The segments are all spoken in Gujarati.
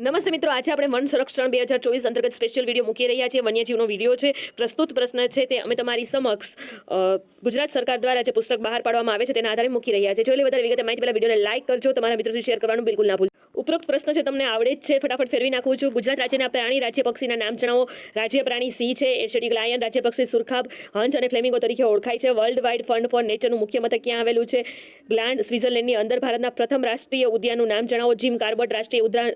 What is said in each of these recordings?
નમસ્તે મિત્રો, આજે આપણે વન સંરક્ષણ બે હજાર ચોવીસ અંતર્ગત સ્પેશિયલ વીડિયો મૂકી રહ્યા છીએ. વન્યજીવનો વીડિયો છે. પ્રસ્તુત પ્રશ્ન છે તે અમે તમારી સમક્ષ ગુજરાત સરકાર દ્વારા જે પુસ્તક બહાર પાડવામાં આવે છે તેના આધારે મૂકી રહ્યા છે લે વધારે વિગત માહિતી પહેલાં વિડીયોને લાઇક કરજો. તમારા મિત્રો શેર કરવાનું બિલકુલ ના ભૂલ. ઉપરોક્ત પ્રશ્ન છે, તમને આવડે જ છે. ફટાફટ ફેરવી નાખું છું. ગુજરાત રાજ્યના પ્રાણી, રાજ્ય પક્ષીના નામ જણાવો. રાજ્ય પ્રાણી સિંહ છે, એશિયટિક લાયન, રાજ્ય પક્ષી સુરખાબ હંસ અને ફ્લેમિંગો તરીકે ઓળખાય છે. વર્લ્ડ વાઇડ ફંડ ફોર નેચરનું મુખ્ય મથક ક્યાં આવેલું છે? ગ્લાન્ડ, સ્વિટ્ઝરલેન્ડની અંદર ભારતના પ્રથમ રાષ્ટ્રીય ઉદ્યાનનું નામ જણાવો. જીમ કાર્બટ રાષ્ટ્રીય ઉદ્રા-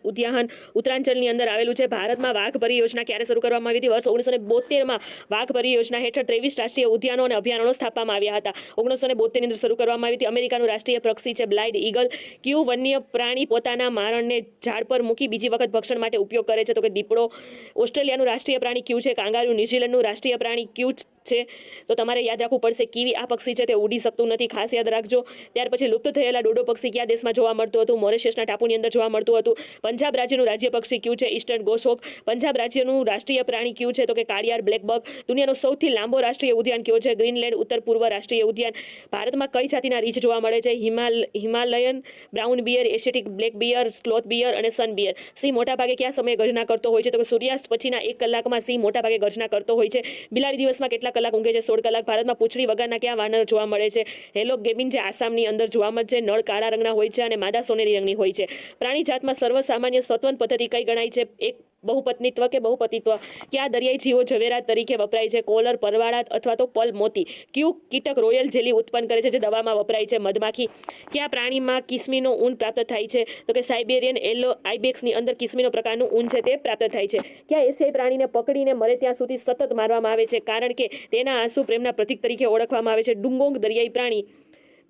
ઉદ્યાન ઉત્તરાંચલની અંદર આવેલું છે. ભારતમાં વાઘ પરિયોજના ક્યારે શરૂ કરવામાં આવી હતી? વર્ષ ઓગણીસો ને બોતેરમાં વાઘ પરિયોજના હેઠળ ત્રેવીસ રાષ્ટ્રીય ઉદ્યાનો અને અભયારણ્યો સ્થાપવામાં આવ્યા હતા. ઓગણીસો ને બોતેરની અંદર શરૂ કરવામાં આવી હતી. અમેરિકાનું રાષ્ટ્રીય પક્ષી છે, બ્લાઇડ ઈગલ. ક્યુ વન્ય પ્રાણી પોતાના મારણને ઝાડ પર મૂકી બીજી વખત ભક્ષણ માટે ઉપયોગ કરે છે. તો કે દીપડો. ઓસ્ટ્રેલિયાનું રાષ્ટ્રીય પ્રાણી ક્યુ છે? કાંગારુ. ન્યુઝીલેન્ડનું રાષ્ટ્રીય પ્રાણી ક્યુ છે? તો તમારે યાદ રાખવું પડશે કીવી આ પક્ષી છે તે ઉડી શકતું નથી. ખાસ યાદ રાખજો. ત્યાર પછી લુપ્ત થયેલા ડોડો પક્ષી કયા દેશમાં જોવા મળતું હતું? મોરેશિયસના ટાપુની અંદર જોવા મળતું હતું. પંજાબ રાજ્યનું રાજ્ય પક્ષી ક્યુ છે? ઈસ્ટર્ન ગોશોક પંજાબ રાજ્યનું રાષ્ટ્રીય પ્રાણી ક્યુ છે? તો કે કાળિયાર બ્લેકબક દુનિયાનો સૌથી લાંબો રાષ્ટ્રીય ઉદ્યાન કયો છે? ગ્રીનલેન્ડ ઉત્તર પૂર્વ રાષ્ટ્રીય ઉદ્યાન. ભારતમાં કઈ જાતિના રીંછ જોવા મળે છે? Himal, Himalayan, brown bear, Asiatic black bear, sloth bear અને સન બિયર. સિંહ મોટાભાગે કયા સમયે ગર્જના કરતો હોય છે? તો કે સૂર્યાસ્ત પછીના એક કલાકમાં સિંહ મોટાભાગે ગર્જના કરતો હોય છે. બિલાડી દિવસમાં કેટલા કલાક ઊંઘે છે, સોળ કલાક ભારતમાં પૂંછડી વગરના ક્યાં વાનર જોવા મળે છે? હેલો ગેબિન જે આસામની અંદર જોવા મળે છે, નળ કાળા રંગના હોય છે અને માદા સોનેરી રંગની હોય છે. પ્રાણી જાતમાં સર્વસામાન્ય સત્વન પદ્ધતિ કઈ ગણાય છે? એક બહુપત્નીત્વ કે બહુપતિત્વ? ક્યાં દરિયાઈ જીવો ઝવેરાત તરીકે વપરાય છે? કોલર, પરવાળા અથવા તો પલ મોતી? ક્યુ કીટક રોયલ જેલી ઉત્પન્ન કરે છે જે દવામાં વપરાય છે? મધમાખી. કયા પ્રાણીમાં કિસમીનો ઊન પ્રાપ્ત થાય છે? તો કે સાઇબેરિયન એલો આઇબેક્સની અંદર કિસમીનો પ્રકારનું ઊન છે તે પ્રાપ્ત થાય છે. ક્યાં એશિયાઈ પ્રાણીને પકડીને મરે ત્યાં સુધી સતત મારવામાં આવે છે? કારણ કે તેના આંસુ પ્રેમના પ્રતીક તરીકે ઓળખવામાં આવે છે. ડુંગોંગ દરિયાઈ પ્રાણી.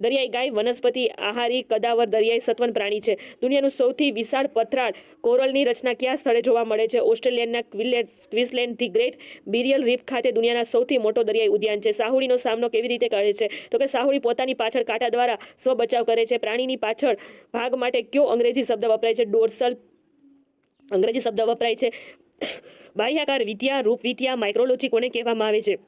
દરિયાઈ ગાય, વનસ્પતિ, આહારી, કદાવર, દરિયાઈ સત્વન પ્રાણી છે. દુનિયાનું સૌથી વિશાળ પથરાળ કોરલની રચના કયા સ્થળે જોવા મળે છે? ઓસ્ટ્રેલિયાના Queensland the great barrier reef ખાતે દુનિયાના સૌથી મોટો દરિયાઈ ઉદ્યાન છે. સાહુડીનો સામનો કેવી રીતે કરે છે? તો કે સાહુડી પોતાની પાછળ કાંટા દ્વારા સ્વ બચાવ કરે છે. પ્રાણીની પાછળ ભાગ માટે કયો અંગ્રેજી શબ્દ વપરાય છે? ડોર્સલ અંગ્રેજી શબ્દ વપરાય છે. બાહ્યાકાર વિદ્યા રૂપ વિદ્યા માઇક્રોલોજી કોને કહેવામાં આવે છે?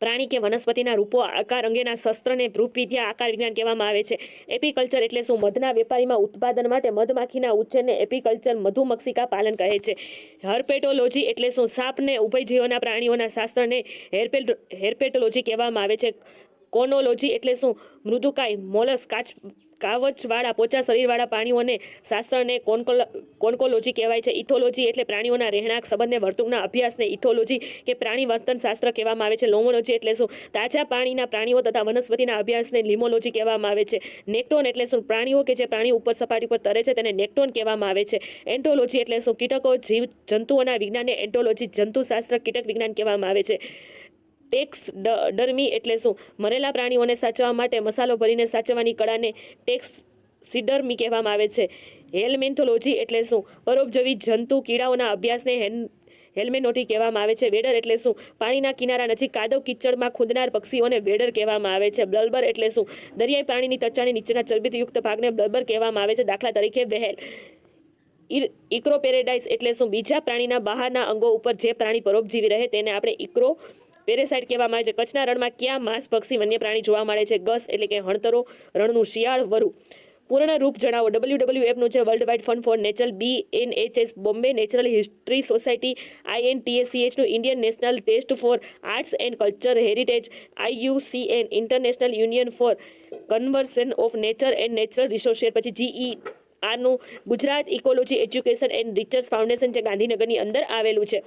પ્રાણી કે વનસ્પતિના રૂપો, આકાર અંગેના શસ્ત્રને રૂપવિદ્યા આકાર વિજ્ઞાન કહેવામાં આવે છે. એપીકલ્ચર એટલે શું? મધના વેપારીમાં ઉત્પાદન માટે મધમાખીના ઉછેરને એપીકલ્ચર મધુમક્ષિકા પાલન કહે છે. હર્પેટોલોજી એટલે શું? સાપને ઉભયજીવોના પ્રાણીઓના શાસ્ત્રને હેરપેટ હેરપેટોલોજી કહેવામાં આવે છે. કોનોલોજી એટલે શું? મૃદુકાય, મોલસ, કાચ કાવચવાળા, પોચા શરીરવાળા પ્રાણીઓને શાસ્ત્રને કોન્કોલ, કોન્કોલોજી કહેવાય છે. ઇથોલોજી એટલે પ્રાણીઓના રહેણાંક સંબંધને વર્તણૂકના અભ્યાસને ઇથોલોજી કે પ્રાણી વર્તન શાસ્ત્ર કહેવામાં આવે છે. લોમોલોજી એટલે શું? તાજા પાણીના પ્રાણીઓ તથા વનસ્પતિના અભ્યાસને લિમોલોજી કહેવામાં આવે છે. નેક્ટોન એટલે શું? પ્રાણીઓ કે જે પ્રાણી ઉપર સપાટી પર તરે છે તેને નેક્ટોન કહેવામાં આવે છે. એન્ટોલોજી એટલે શું? કીટકો જીવ જંતુઓના વિજ્ઞાનને એન્ટોલોજી જંતુશાસ્ત્ર કીટક વિજ્ઞાન કહેવામાં આવે છે. ટેક્સ ડર્મી એટલે શું? મરેલા પ્રાણીઓને સાચવવા માટે મસાલો ભરીને સાચવવાની કળાને ટેક્સ સિડરમી કહેવામાં આવે છે. હેલમેન્થોલોજી એટલે શું? પરોપજીવી જંતુ કીડાઓના અભ્યાસને હેન, હેલ્મેનોટી કહેવામાં આવે છે. વેડર એટલે શું? પાણીના કિનારા નજીક કાદવ કિચડમાં ખૂંદનાર પક્ષીઓને વેડર કહેવામાં આવે છે. બ્લબર એટલે શું? દરિયાઈ પ્રાણીની ત્વચાની નીચેના ચરબીયુક્ત ભાગને બ્લબર કહેવામાં આવે છે. દાખલા તરીકે વહેલ. ઇર- ઇક્રોપેરેડાઇસ એટલે શું? બીજા પ્રાણીના બહારના અંગો ઉપર જે પ્રાણી પરોપજીવી રહે તેને આપણે ઇક્રો પેરેસાઇટ કહેવામાં આવે છે. કચ્છના રણમાં ક્યાં માંસ, પક્ષી વન્ય પ્રાણી જોવા મળે છે? ગસ એટલે કે હણતરો, રણનું શિયાળ, વરુ. પૂર્ણ રૂપ જણાવો. ડબલ્યુ ડબલ્યુ એફનું છે world wide fund for nature B N H S Bombay natural history society I N ટીએસસીએચનું Indian national test for arts and culture heritage IUCN international union for conversion of nature and natural resources. પછી જીઈ આનું Gujarat ecology education and research foundation જે ગાંધીનગરની અંદર આવેલું છે.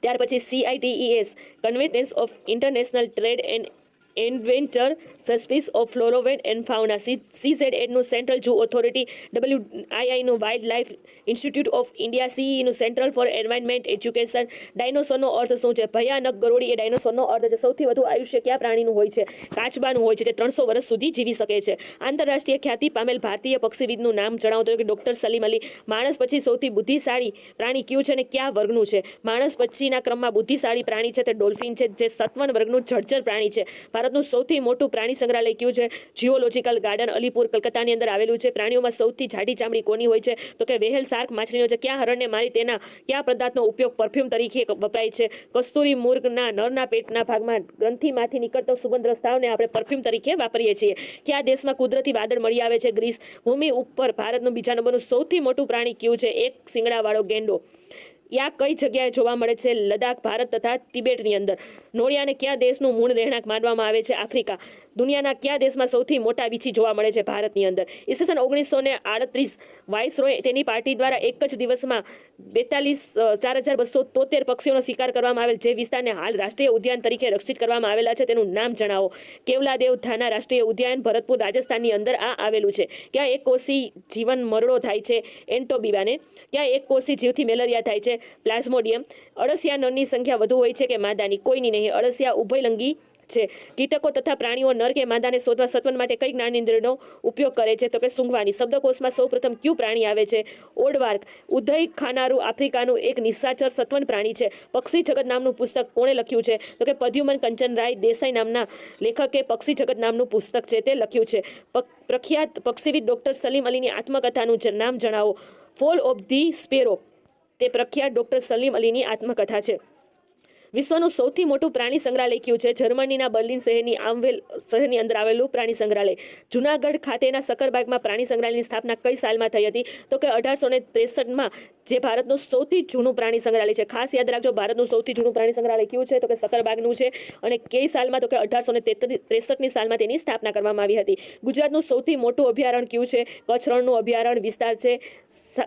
ત્યાર પછી C I T E S convention of international trade and adventure species of flora and fauna C Z એડનું central Zoo Authority W આઈઆઈનું wild life institute of India સીઈનું central for environment education ડાયનોસોરનો અર્થ શું છે? ભયાનક ગરોળી એ ડાયનોસોરનો અર્થ છે. સૌથી વધુ આયુષ્ય કયા પ્રાણીનું હોય છે? કાચબાનું હોય છે, જે ત્રણસો વર્ષ સુધી જીવી શકે છે. આંતરરાષ્ટ્રીય ખ્યાતિ પામેલ ભારતીય પક્ષીવિદનું નામ જણાવતો કે ડોક્ટર સલીમ અલી. માણસ પછી સૌથી બુદ્ધિશાળી પ્રાણી કયું છે અને કયા વર્ગનું છે? માણસ પછીના ક્રમમાં બુદ્ધિશાળી પ્રાણી છે તે ડોલ્ફિન છે, જે સત્વન વર્ગનું જળચર પ્રાણી છે. ભારત ભારતનું સૌથી મોટું પ્રાણી સંગ્રહાલય કયું છે? જીઓલોજીકલ ગાર્ડન અલીપુર, કલકત્તાની અંદર આવેલું છે. પ્રાણીઓમાં સૌથી જાડી ચામડી કોની હોય છે? તો કે વેહેલ શાર્ક માછલીનો છે. ક્યાં હરણને મારી તેના, કયા પદાર્થનો ઉપયોગ પરફ્યુમ તરીકે વપરાય છે? કસ્તુરી મુર્ગના નરના પેટના ભાગમાં ગ્રંથિમાંથી નીકળતો સુગંધ રસ્તાઓને આપણે પરફ્યુમ તરીકે વાપરીએ છીએ. કયા દેશમાં કુદરતી વાદળ મળી આવે છે? ગ્રીસ, ભૂમિ ઉપર ભારતનું બીજા નંબરનું સૌથી મોટું પ્રાણી કયું છે? એક શિંગડાવાળો ગેંડો. યા કઈ જગ્યાએ જોવા મળે છે લદ્દાખ, ભારત તથા તિબેટની અંદર? નોળિયાને કયા દેશનું મૂળ રહેણાંક માનવામાં આવે છે? આફ્રિકા. દુનિયાના કયા દેશમાં સૌથી મોટા વીછી જોવા મળે છે ભારતની અંદર? ઈસવીસન ઓગણીસો ને આડત્રીસ વાઇસરોય તેની પાર્ટી દ્વારા એક જ દિવસમાં બેતાલીસ ચાર હજાર બસો તોતેર પક્ષીઓનો શિકાર કરવામાં આવેલ જે વિસ્તારને હાલ રાષ્ટ્રીય ઉદ્યાન તરીકે રક્ષિત કરવામાં આવેલા છે તેનું નામ જણાવો. કેવલાદેવ ધાના રાષ્ટ્રીય ઉદ્યાન ભરતપુર, રાજસ્થાનની અંદર આ આવેલું છે. ક્યાં એક કોષી જીવન મરડો થાય છે? એન્ટોબીબાને. ક્યાં એક કોષી જીવથી મેલેરિયા થાય છે? પ્લાઝ્મોડિયમ. અળસિયા નરની સંખ્યા વધુ હોય છે કે માદાની? કોઈની નહીં. અળસિયા ઉભયલંગી છે. કીટકો તથા પ્રાણીઓ નર કે માદાને શોધવા સત્વન માટે કઈ જ્ઞાનેન્દ્રનો ઉપયોગ કરે છે? તો કે સૂંઘવાની. શબ્દકોશમાં સૌપ્રથમ કયું પ્રાણી આવે છે? ઓડવાર્ક. ઉદય ખાનારું આફ્રિકાનું એક નિશાચર સત્વન પ્રાણી છે. પક્ષી જગત નામનું પુસ્તક કોણે લખ્યું છે? તો કે પદ્યુમન કંચનરાય દેસાઈ નામના લેખકે પક્ષી જગત નામનું પુસ્તક છે તે લખ્યું છે. પ્રખ્યાત પક્ષીવિદ ડોક્ટર સલીમ અલીની આત્મકથાનું નામ જણાવો. Fall of the sparrow. તે પ્રખ્યાત ડોક્ટર સલીમ અલીની આત્મકથા છે. વિશ્વનું સૌથી મોટું પ્રાણી સંગ્રહાલય કયું છે? જર્મનીના બર્લિન શહેરની આમવેલ શહેરની અંદર આવેલું પ્રાણી સંગ્રહાલય. જુનાગઢ ખાતેના સકરબાગમાં પ્રાણી સંગ્રહાલયની સ્થાપના કઈ સાલમાં થઈ હતી? તો કે અઢારસો ને ત્રેસઠમાં, જે ભારતનું સૌથી જૂનું પ્રાણી સંગ્રહાલય છે. ખાસ યાદ રાખજો, ભારતનું સૌથી જૂનું પ્રાણી સંગ્રહાલય કયું છે? તો કે સકરબાગનું છે. અને કઈ સાલમાં? તો કે અઢારસો ને ત્રેસઠની સાલમાં તેની સ્થાપના કરવામાં આવી હતી. ગુજરાતનું સૌથી મોટું અભયારણ્ય કયું છે? કચ્છ રણનું અભયારણ્ય વિસ્તાર છે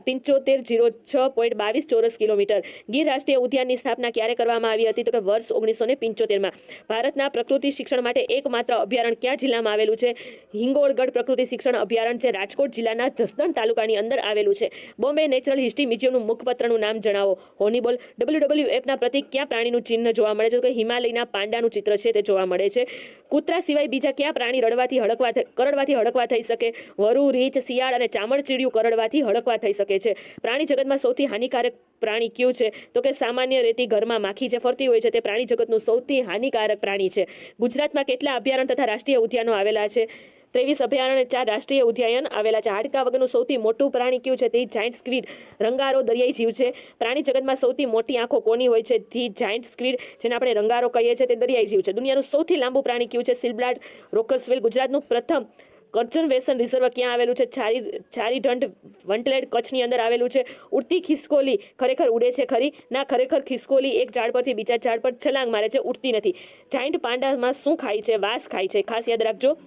પંચોતેર જીરો છ પોઈન્ટ બાવીસ ચોરસ કિલોમીટર. ગીર રાષ્ટ્રીય ઉદ્યાનની સ્થાપના ક્યારે કરવામાં આવી હતી તો કે વર્ષ ઓગણીસો ને પંચોતેરમાં. ભારતના પ્રકૃતિ શિક્ષણ માટે એકમાત્ર અભયારણ્ય કયા જિલ્લામાં આવેલું છે? હિંગોળગઢ પ્રકૃતિ શિક્ષણ અભયારણ્ય જે રાજકોટ જિલ્લાના જસદણ તાલુકાની અંદર આવેલું છે. બોમ્બે નેચરલ હિસ્ટ્રી મ્યુઝિયમનું મુખપત્રનું નામ જણાવો. હોનીબોલ, ડબલ્યુ ડબલ્યુ એફના પ્રતિક ક્યાં પ્રાણીનું ચિહ્ન જોવા મળે છે? તો કે હિમાલયના પાંડાનું ચિત્ર છે તે જોવા મળે છે. કૂતરા સિવાય બીજા કયા પ્રાણી રડવાથી હડકવા કરડવાથી હડકવા થઈ શકે? વરુ, રીંછ, શિયાળ અને ચામડચીડિયું કરડવાથી હડકવા થઈ શકે છે. પ્રાણી જગતમાં સૌથી હાનિકારક પ્રાણી કયું છે? તો કે સામાન્ય રેતી ઘરમાં માખી જે ફરતી હોય છે, તે પ્રાણી જગતનું સૌથી હાનિકારક પ્રાણી છે. ગુજરાતમાં કેટલા અભયારણ્ય તથા રાષ્ટ્રીય ઉદ્યાનો આવેલા છે? ત્રેવીસ અભયારણ્ય ચાર રાષ્ટ્રીય ઉદ્યાન આવેલા છે. હાડકા વગરનું સૌથી મોટું પ્રાણી કયું છે? તે જાયન્ટ સ્ક્વીડ રંગારો દરિયાઈ જીવ છે. પ્રાણી જગતમાં સૌથી મોટી આંખો કોની હોય છે? ધી જાયન્ટ સ્ક્વીડ જેને આપણે રંગારો કહીએ છીએ, તે દરિયાઈ જીવ છે. દુનિયાનું સૌથી લાંબુ પ્રાણી કયું છે? સિલબ્લાડ રોકર્સવેલ ગુજરાતનું પ્રથમ કન્ઝર્વેશન રિઝર્વ ક્યાં આવેલું છે? છારી છારી ઢંઢ વંટલેડ કચ્છની અંદર આવેલું છે. ઉડતી ખિસકોલી ખરેખર ઉડે છે ખરી? ના, ખરેખર ખિસકોલી એક ઝાડ પરથી બીજા ઝાડ પર છલાંગ મારે છે, ઉડતી નથી. જાઇન્ટ પાંડામાં શું ખાય છે? વાસ ખાય છે. ખાસ યાદ રાખજો.